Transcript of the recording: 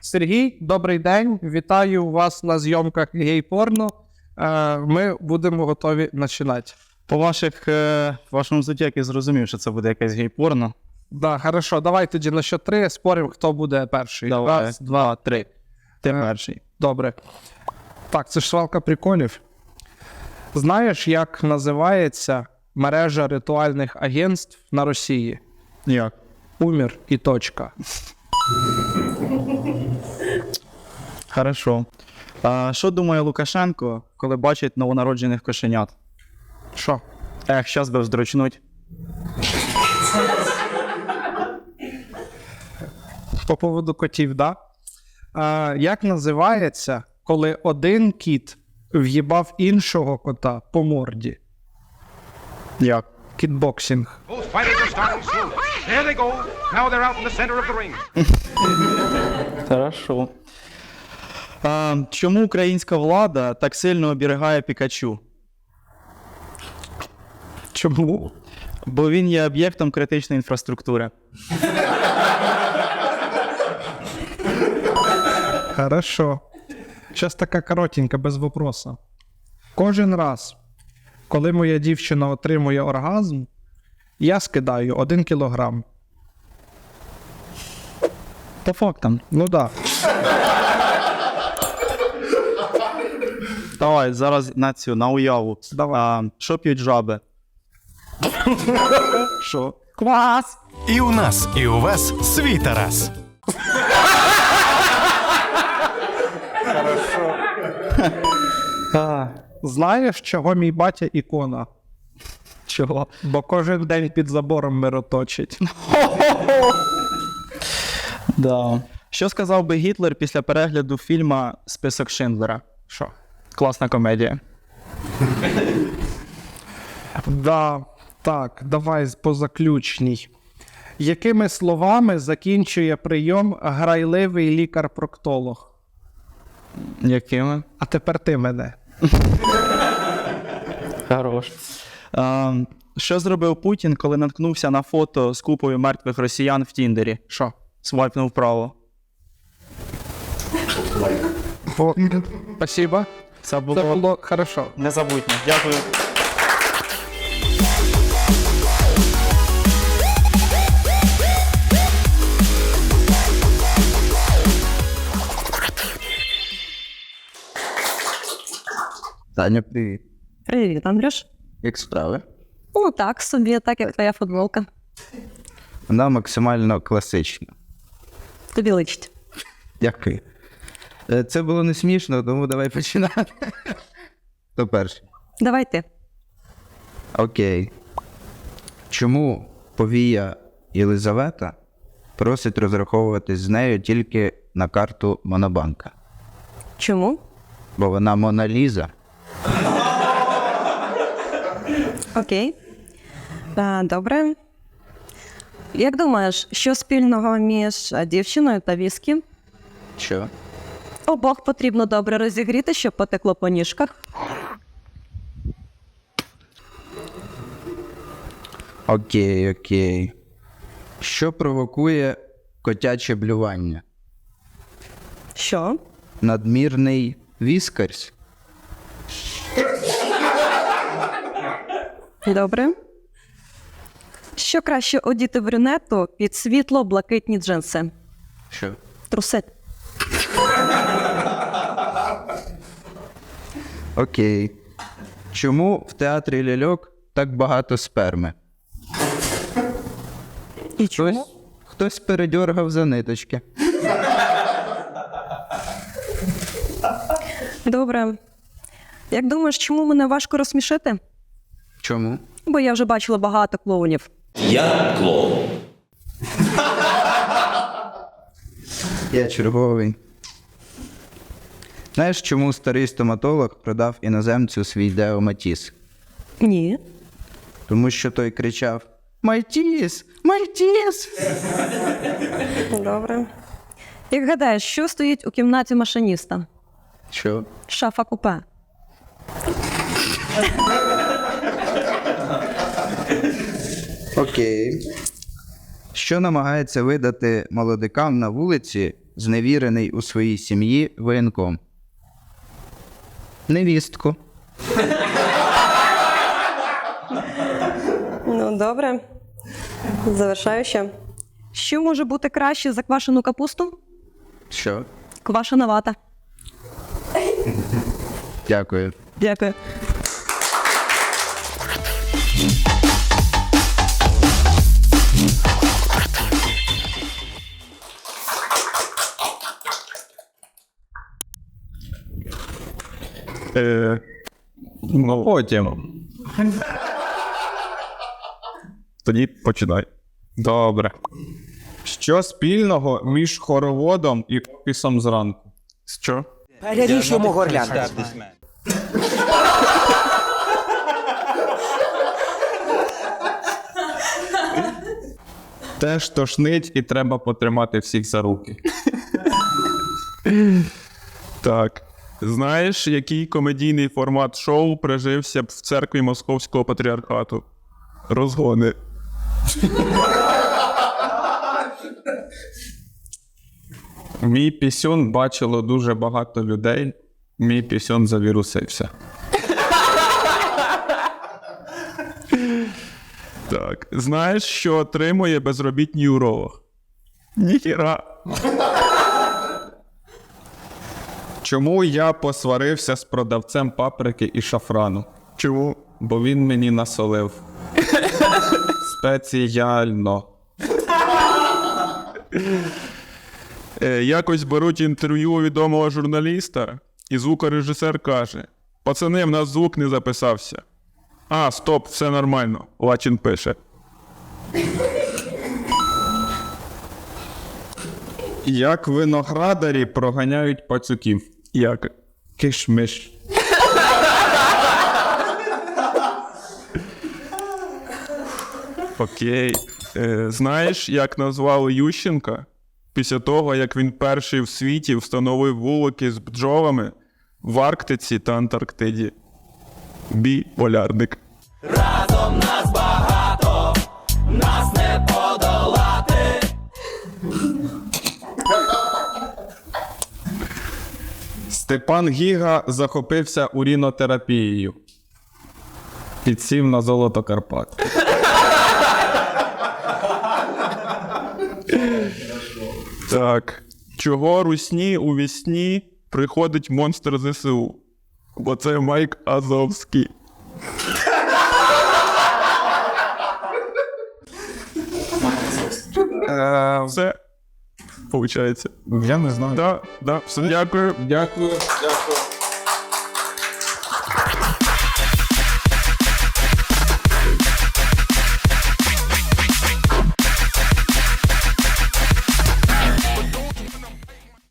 Сергій, добрий день. Вітаю вас на зйомках гей-порно. Е, Ми будемо готові починати. По ваших, е, вашому суті, я зрозумів, що це буде якесь гей-порно. Да, хорошо, давай тоді на що три споримо, хто буде перший. Давай. Раз, два, три. Ти Е, перший. Добре. Так, це ж свалка приколів. Знаєш, як називається мережа ритуальних агентств на Росії? Як? Умір і точка. Хорошо. А, що думає Лукашенко, коли бачить новонароджених кошенят? Що? Ех, щас би вздрочнуть. По поводу котів, да? А, як називається, коли один кіт в'їбав іншого кота по морді? Як? Кітбоксинг. Хорошо. А, чому українська влада так сильно оберігає Пікачу? Чому? Бо він є об'єктом критичної інфраструктури. Хорошо. Зараз така коротенька, без вопроса. Кожен раз, коли моя дівчина отримує оргазм, я скидаю один кілограм. По фактам. Ну да. Давай, зараз на цю, на уяву. Давай. А, що п'ють жаби? Що? Квас! І у нас, і у вас свій Тарас. А, Знаєш, чого мій батя ікона? чого? Бо кожен день під забором мироточить. Да. Що сказав би Гітлер після перегляду фільма Список Шиндлера? Що? Класна комедія. Да, так, давай по заключній. Якими словами закінчує прийом грайливий лікар-проктолог? Якими? А тепер ти мене. Хорош. Що зробив Путін, коли наткнувся на фото з купою мертвих росіян в Тіндері? Що? Свайпнув вправо. Спасибо. Це було, Це було хорошо. незабутнє. Дякую. Таня, привіт. Привіт, Андрюш. Як справи? Ну так собі, так як твоя футболка. Вона максимально класична. Тобі личить. Дякую. Е, Це було не смішно, тому давай починати. Хто перший? Давай ти. Окей. Чому повія Єлизавета просить розраховуватись з нею тільки на карту Монобанка? Чому? Бо вона Мона Окей. А, добре. Як думаєш, що спільного між дівчиною та віскі? Що? Обох потрібно добре розігріти, щоб потекло по ніжках. Окей, окей. Що провокує котяче блювання? Що? Надмірний віскарсь? Добре. Що краще одіти брюнету під світло блакитні джинси? Що? Труси. Окей. Чому в театрі ляльок так багато сперми? І Хтось, хтось передьоргав за ниточки. Добре. Як думаєш, чому мене важко розсмішити? Чому? Бо я вже бачила багато клоунів. Я клоун. Я черговий. Знаєш, чому старий стоматолог продав іноземцю свій деоматіс? Ні. Тому що той кричав: Мальтіс! Мальтіс! Добре. Як гадаєш, що стоїть у кімнаті машиніста? Що? Шафа купе. Окей. Що намагається видати молодикам на вулиці, зневірений у своїй сім'ї воєнком? Невістку. Ну, добре. Завершаюче. Що може бути краще за квашену капусту? Що? Квашена вата. Дякую. Дякую. Е, ну, потім. Тоді починай. Добре. Що спільного між хороводом і опісом зранку? Що? Переріж йому горлянку. Теж тошнить і треба потримати всіх за руки. так. Знаєш, який комедійний формат шоу прижився б в церкві Московського патріархату? Розгони. Мій пісюн бачило дуже багато людей. Мій пісюн завірусився. Так. Знаєш, що отримує безробітний уролог? Ніхіра. Чому я посварився з продавцем паприки і шафрану? Чому? Бо він мені насолив. Спеціально. Е, якось беруть інтерв'ю у відомого журналіста, і звукорежисер каже: Пацани, в нас звук не записався. А, стоп, все нормально. Лачин пише. Як виноградарі проганяють пацюків. Як? Кишмиш. Окей. Е, знаєш, як назвали Ющенка після того, як він перший в світі встановив вулики з бджолами в Арктиці та Антарктиді? Біполярник. Степан Гіга захопився урінотерапією. Підсів на золото Карпат. так. Чого русні у вісні приходить монстр ЗСУ? Бо це Майк Азовський. Все. Получається. Я не знаю. Да, да, все, дякую. Дякую. Дякую.